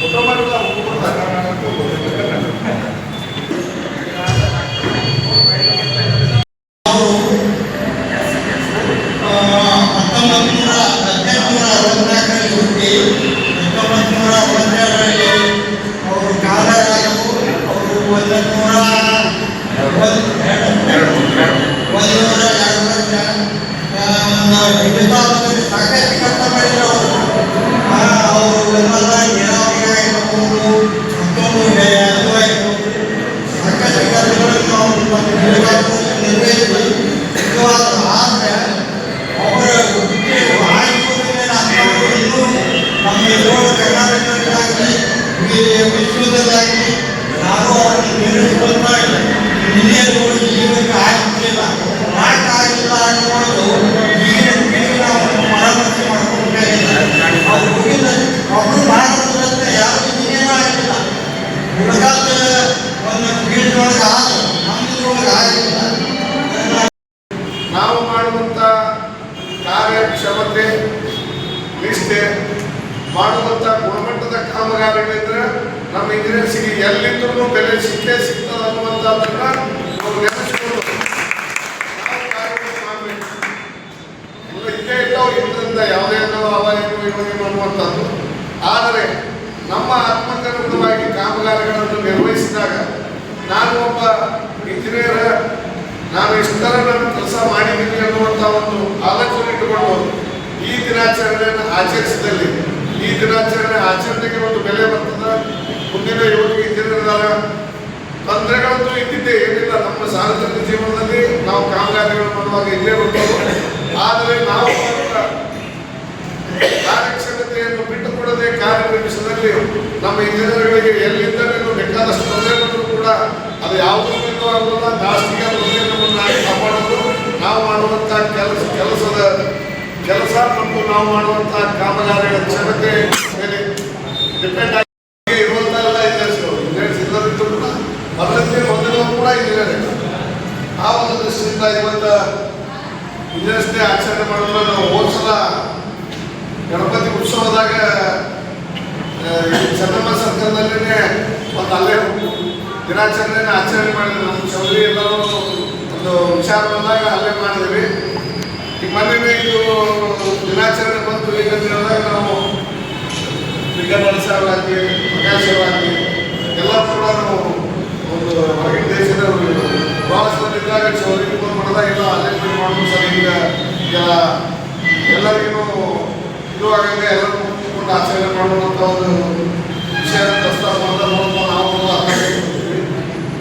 Photo ಮಾಡಿದ ಹತ್ತೊಂಬತ್ತು ನೂರ ಹದಿನೆಂಟುನೂರ ಅರವತ್ನಾಲ್ಕರಲ್ಲಿ ಹುಟ್ಟಿ ಹತ್ತೊಂಬತ್ತು ನೂರ ಅರವತ್ತೆರಡರಲ್ಲಿ ಅವರು ಕಾಲರಾಯರು ಅವರು ಒಂದು ನಿರ್ವಹಿಸಿ ನಿಜವಾದ ಆದರೆ ಹುಟ್ಟಿಗೆ ಆಯುರ್ವೇದ ನಾವು ಇನ್ನೂ ನಮ್ಮ ಇರುವ ಕರ್ನಾಟಕದಲ್ಲಾಗಲಿ ವಿಶ್ವದಲ್ಲಾಗಲಿ ನಾವು ಅವರನ್ನು ಮೀರಿಸಿಕೊಳ್ತಾ ಇಲ್ಲ ಹಿರಿಯರುಗಳು ಜೀವಕ್ಕೆ ಆಗ್ತಿಲ್ಲ ಯಾಕೆ ಆಗಿಲ್ಲ ಅನ್ನೋದು ಈಗಿನ ಪೀಳಿಗೆ ನಾವು ಪರಾಮರ್ಶೆ ಮಾಡ್ಕೊಬೇಕಾಗಿಲ್ಲ ಅದು ಹೋಗಿಲ್ಲ ಒಬ್ಬರು ಭಾರತದಲ್ಲಿ ಯಾವ ಇಂಜಿನಿಯರ್ ಆಗಿಲ್ಲ ಹುಡುಗಾದ ಒಂದು ಫೀಲ್ಡ್ ಒಳಗೆ ಆದ ಕಾರ್ಯಕ್ಷಮತೆ ನಿಷ್ಠೆ ಮಾಡುವಂಥ ಗುಣಮಟ್ಟದ ಕಾಮಗಾರಿಗಳಿದ್ರೆ ನಮ್ಮ ಇಂಜಿನಿಯರ್ಸಿಗೆ ಎಲ್ಲಿದ್ರೂ ಬೆಲೆ ಸಿಕ್ಕೇ ಸಿಗ್ತದೆ ಅನ್ನುವಂಥದ್ದನ್ನ ನಾವು ನೆನೆಸ್ಕೊಂಡು ನಾವು ಕಾರ್ಯವನ್ನು ಮಾಡಬೇಕು. ಎಲ್ಲ ಇದ್ದಾವೆ ಇದರಿಂದ ಆದರೆ ನಮ್ಮ ಆತ್ಮಕನುಗುಣವಾಗಿ ಕಾಮಗಾರಿಗಳನ್ನು ನಿರ್ವಹಿಸಿದಾಗ ನಾನು ಒಬ್ಬ ಇಂಜಿನಿಯರ್, ನಾನು ಇಷ್ಟರ ನಾನು ಕೆಲಸ ಮಾಡಿದ್ದೀನಿ ಅನ್ನುವಂಥ ಒಂದು ಆಲೋಚನೆ ಇಟ್ಟುಕೊಂಡು ಈ ದಿನಾಚರಣೆಯನ್ನು ಆಚರಿಸಿದಲ್ಲಿ, ಈ ದಿನಾಚರಣೆ ಆಚರಣೆಗೆ ಒಂದು ಬೆಲೆ ಬರ್ತದ? ಮುಂದಿನ ಯುವಕ ಇಂಜಿನಿಯರ್ದಾರ, ತೊಂದರೆಗಳಂತೂ ಇದ್ದಿದ್ದೇ ಏನಿಲ್ಲ. ನಮ್ಮ ಸಾರ್ವಜನಿಕ ಜೀವನದಲ್ಲಿ ನಾವು ಕಾಮಗಾರಿಗಳು ಮಾಡುವಾಗ ಇಲ್ಲೇ ಬರ್ತವೆ ಆದರೆ ನಾವು ಕಾರ್ಯಕ್ಷಮತೆಯನ್ನು ಬಿಟ್ಟುಕೊಡದೆ ಕಾರ್ಯನಿರ್ವಹಿಸಿದಲ್ಲಿ ನಮ್ಮ ಇಂಜಿನಿಯರ್ಗಳಿಗೆ ಎಲ್ಲಿಂದಲೂ ಬೇಕಾದಷ್ಟು ತೊಂದರೆ ಕೂಡ ಅದು ಯಾವುದೂ ಜಾಸ್ತಿಗೆ ತೊಂದರೆ ನಮ್ಮನ್ನು ಕಾಪಾಡೋದು. ನಾವು ಮಾಡುವಂತಹ ಕೆಲಸ ಕೆಲಸದ ಕೆಲಸ ಮತ್ತು ನಾವು ಮಾಡುವಂಥ ಕಾಮಗಾರಿಗಳ ಕ್ಷಮತೆ ಮೇಲೆ ಡಿಪೆಂಡ್ ಆಗಿ ಇರುವಂಥಲ್ಲ ಇಂಜಿನಿಯರ್ಸ್ಗಳು ಇಂಜಿನಿಯರ್ಸ್ ಇಲ್ಲದಿದ್ದರೂ ಕೂಡ ಮೊದಲನೇ ಮೊದಲು ಕೂಡ ಇಂಜಿನಿಯರ್ ಆ ಒಂದು ದೃಷ್ಟಿಯಿಂದ ಇವತ್ತು ಇಂಜಿನಿಯರ್ಸ್ ಡೇ ಆಚರಣೆ ಮಾಡೋದು ನಾವು ಹೋದ್ಸಲ ಗಣಪತಿ ಉತ್ಸವದಾಗ ಮತ್ತು ಸರ್ಕಲ್ನಲ್ಲೇ ಒಂದು ಅಲ್ಲೇ ದಿನಾಚರಣೆ ಆಚರಣೆ ಮಾಡಿದ್ವಿ ನಮ್ಮ ಚೌಧರಿ ಎಲ್ಲರೂ ಒಂದು ವಿಚಾರ ಬಂದಾಗ ಅಲ್ಲೇ ಮಾಡಿದ್ವಿ. ಈಗ ಮೊನ್ನೆ ಇದು ಜಗತ್ತಿನೊಳಗೆ ನಾವು ವಿಜ್ಞಾನ ಸಾಗಲಾಗಲಿ ಪ್ರಕಾಶವಾಗಿ ಎಲ್ಲ ಕೂಡ ನಾವು ಒಂದು ಹೊರಗಿನ ದೇಶದ ಭಾಳಷ್ಟು ನಿರ್ಧಾರಿಸಿ ಅವರಿಗೆ ಫೋನ್ ಮಾಡಿದಾಗ ಮಾಡೋದು ಸರಿ, ಈಗ ಎಲ್ಲರಿಗೂ ಇದು ಆಗಂಗೆ ಎಲ್ಲರೂ ಕೂತ್ಕೊಂಡು ಆಚರಣೆ ಮಾಡುವಂಥ ಒಂದು ವಿಷಯ ಪ್ರಸ್ತಾಪ ನೋಡ್ಕೊಂಡು ನಾವು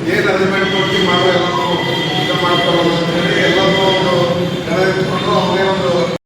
ಏನು ಅರೇಂಜ್ಮೆಂಟ್ ಕೊಡ್ತೀವಿ ಮಾಡೋ ಎಲ್ಲರೂ ಇದು ಅಂತೇಳಿ ಎಲ್ಲರೂ